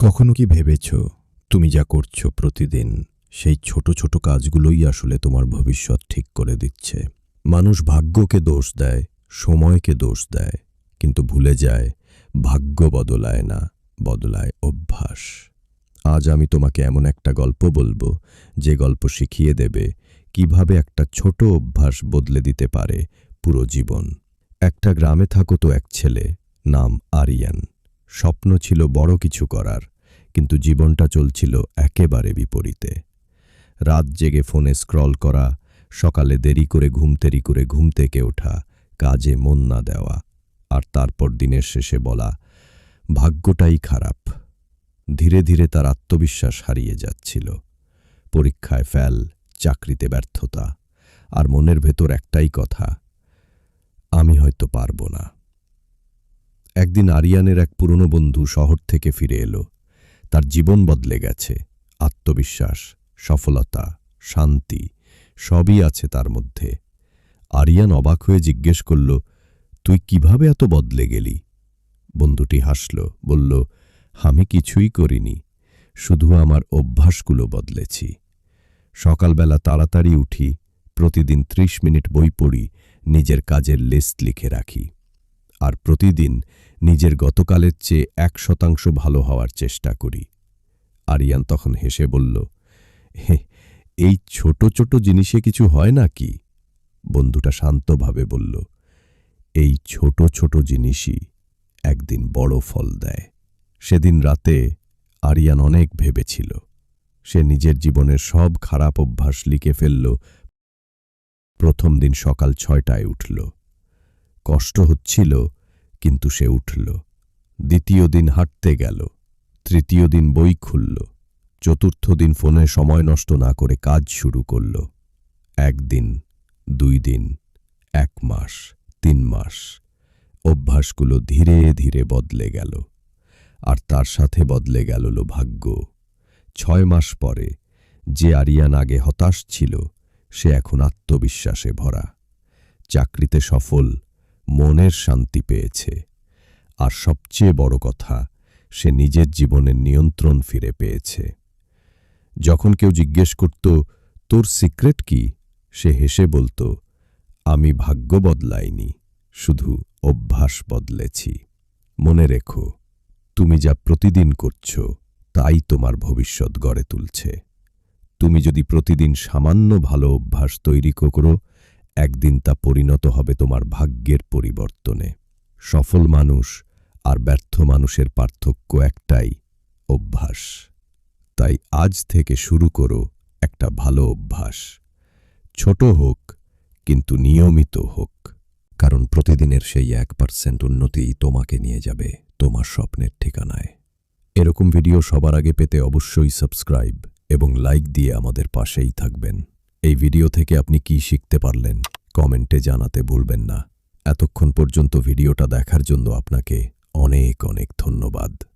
কখনো কি ভেবেছ তুমি যা করছ প্রতিদিন, সেই ছোট ছোট কাজগুলোই আসলে তোমার ভবিষ্যৎ ঠিক করে দিচ্ছে? মানুষ ভাগ্যকে দোষ দেয়, সময়কে দোষ দেয়, কিন্তু ভুলে যায়, ভাগ্য বদলায় না, বদলায় অভ্যাস। আজ আমি তোমাকে এমন একটা গল্প বলব, যে গল্প শিখিয়ে দেবে কীভাবে একটা ছোট অভ্যাস বদলে দিতে পারে পুরো জীবন। একটা গ্রামে থাকতো এক ছেলে নাম আরিয়ান। স্বপ্ন ছিল বড় কিছু করার কিন্তু জীবনটা চলছিল একেবারে বিপরীতে। রাত জেগে ফোনে স্ক্রল করা, সকালে দেরি করে ঘুমতেরি করে ঘুম থেকে ওঠা, কাজে মন না দেওয়া, আর তারপর দিনের শেষে বলা, ভাগ্যটাই খারাপ। ধীরে ধীরে তার আত্মবিশ্বাস হারিয়ে যাচ্ছিল। পরীক্ষায় ফেল, চাকরিতে ব্যর্থতা, আর মনের ভেতর একটাই কথা, আমি হয়তো পারব না। একদিন আরিয়ানের এক পুরনো বন্ধু শহর থেকে ফিরে এলো। তার জীবন বদলে গেছে। আত্মবিশ্বাস, সফলতা, শান্তি সবই আছে তার মধ্যে। আরিয়ান অবাক হয়ে জিজ্ঞেস করল, তুই কীভাবে এত বদলে গেলি? বন্ধুটি হাসল, বলল, আমি কিছুই করিনি, শুধু আমার অভ্যাসগুলো বদলেছি। সকালবেলা তাড়াতাড়ি উঠি, প্রতিদিন ত্রিশ মিনিট বই পড়ি, নিজের কাজের লিস্ট লিখে রাখি। আর প্রতিদিন নিজের গতকালের চেয়ে এক শতাংশ ভালো হওয়ার চেষ্টা করি। আরিয়ান তখন হেসে বলল এই ছোট ছোট জিনিসে কিছু হয় না কি বন্ধুটা শান্তভাবে বলল, এই ছোট ছোট জিনিসই একদিন বড় ফল দেয়। সেদিন রাতে আরিয়ান অনেক ভেবেছিল। সে নিজের জীবনের সব খারাপ অভ্যাস লিখে ফেলল। প্রথম দিন সকাল ছয়টায় উঠল। কষ্ট হচ্ছিল, কিন্তু সে উঠল। দ্বিতীয় দিন হাঁটতে গেল, তৃতীয় দিন বই খুলল, চতুর্থ দিন ফোনে সময় নষ্ট না করে কাজ শুরু করল। একদিন, দুই দিন, এক মাস, তিন মাস, অভ্যাসগুলো ধীরে ধীরে বদলে গেল। আর তার সাথে বদলে গেল ভাগ্য। ছয় মাস পরে, যে আরিয়ান আগে হতাশ ছিল, সে এখন আত্মবিশ্বাসে ভরা। চাকরিতে সফল মনের শান্তি পেয়েছে। আর সবচেয়ে বড় কথা, সে নিজের জীবনের নিয়ন্ত্রণ ফিরে পেয়েছে। যখন কেউ জিজ্ঞেস করত, তোর সিক্রেট কি? সে হেসে বলতো, আমি ভাগ্য বদলাইনি, শুধু অভ্যাস বদলেছি। মনে রেখো, তুমি যা প্রতিদিন করছ, তাই তোমার ভবিষ্যৎ গড়ে তুলছে। তুমি যদি প্রতিদিন সামান্য ভালো অভ্যাস তৈরি করো একদিন তা পরিণত হবে তোমার ভাগ্যের পরিবর্তনে। সফল মানুষ আর ব্যর্থ মানুষের পার্থক্য একটাই, অভ্যাস। তাই আজ থেকে শুরু করো একটা ভালো অভ্যাস। ছোট হোক, কিন্তু নিয়মিত হোক। কারণ প্রতিদিনের সেই এক পার্সেন্ট উন্নতিই তোমাকে নিয়ে যাবে, তোমার স্বপ্নের ঠিকানায়। এরকম ভিডিও সবার আগে পেতে অবশ্যই সাবস্ক্রাইব এবং লাইক দিয়ে আমাদের পাশেই থাকবেন। এই ভিডিও থেকে আপনি কি শিখতে পারলেন? কমেন্টে জানাতে ভুলবেন না। এতক্ষণ পর্যন্ত ভিডিওটা দেখার জন্য আপনাকে অনেক অনেক ধন্যবাদ।